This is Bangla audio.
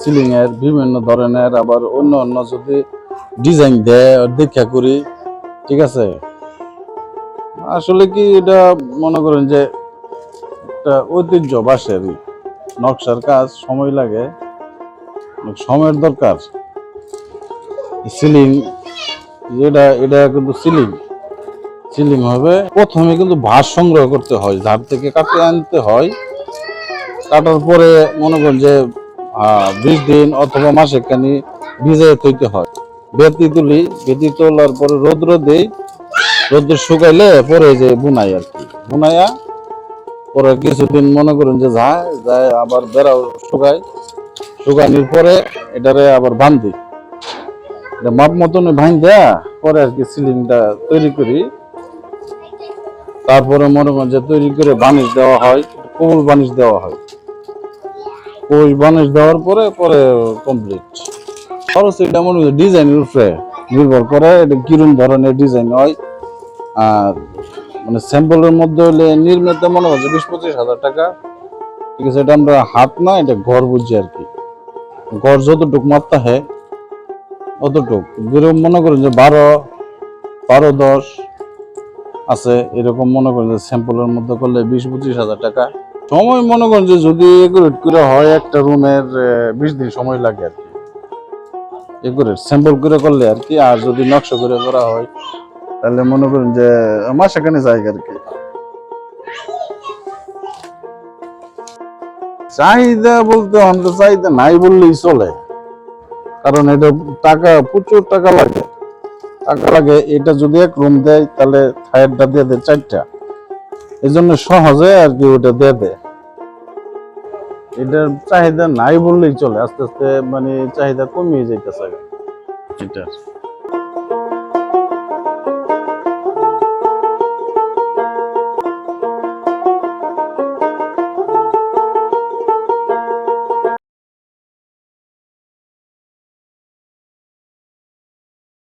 সিলিং এর বিভিন্ন ধরনের আবার অন্য অন্য যদি ডিজাইন দেয় দেখা করি, ঠিক আছে? আসলে কি এটা মনে করেন যে একটা ঐতিহ্য বাসেরই। নকশার কাজ সময় লাগে, সময়ের দরকার। সিলিং যেটা, এটা কিন্তু সিলিং সিলিং হবে, প্রথমে কিন্তু ভাস সংগ্রহ করতে হয়, ঝাড় থেকে কাটে আনতে হয়। কাটার পরে মনে করেন যে বিশ দিন অথবা মাসেখানি ভিজাই থইতে হয়। বেতি তুলি বেতি তোলার পরে রোদ্র দেই, রোদ্র শুকাইলে পরে যে বুনাই আর কি। বুনাইয়া পরে কিছুদিন মনে করেন যে যায় যায় আবার বেড়াও শুকাই শুকানির পরে এটারে আবার বান্ধি। মাপ মতন ভাঙ দেয়া পরে আর কি সিলিংটা তৈরি করি। তারপরে মনে করেন যে তৈরি করে বানিশ দেওয়া হয়, কবুল বানিশ দেওয়া হয়। কবুল বানিশ দেওয়ার পরে পরে কমপ্লিট খরচ এটা মনে ডিজাইনের উপরে নির্ভর করে, এটা কিরম ধরনের ডিজাইন হয়। আর মানে স্যাম্পলের মধ্যে হলে নির্মিত মনে হচ্ছে বিশ পঁচিশ হাজার টাকা। ঠিক আছে, এটা আমরা হাত না, এটা ঘর বুঝছি আর কি। ঘর যতটুক মাত্রা হয়, অতটুক। যেরকম মনে করেন যে বারো বারো, দশ আছে, এরকম মনে করেন যে স্যাম্পলের মধ্যে করলে বিশ পঁচিশ হাজার টাকা। সময় মনে করেন যে যদি একুরেট করে হয় একটা রুমের বিশ দিন সময় লাগে আর কি। একুরেট স্যাম্পল করে করলে আর কি, আর যদি নকশা করে করা হয়, তাহলে মনে করেন যে মাসেখানে জায়গা আর কি। চাহিদা বলতে আমাদের চাহিদা নাই বললেই চলে। কারণ এটা টাকা, প্রচুর টাকা লাগে। টাকা লাগে, এটা যদি এক রুম দেয়, তাহলে থায়ারটা দিয়ে দেয় চারটা। এই জন্য সহজে আর কি ওটা দিয়ে দেয় এটার চাহিদা নাই বললেই চলে, আস্তে আস্তে মানে চাহিদা কমিয়ে যাইতেছে। এটার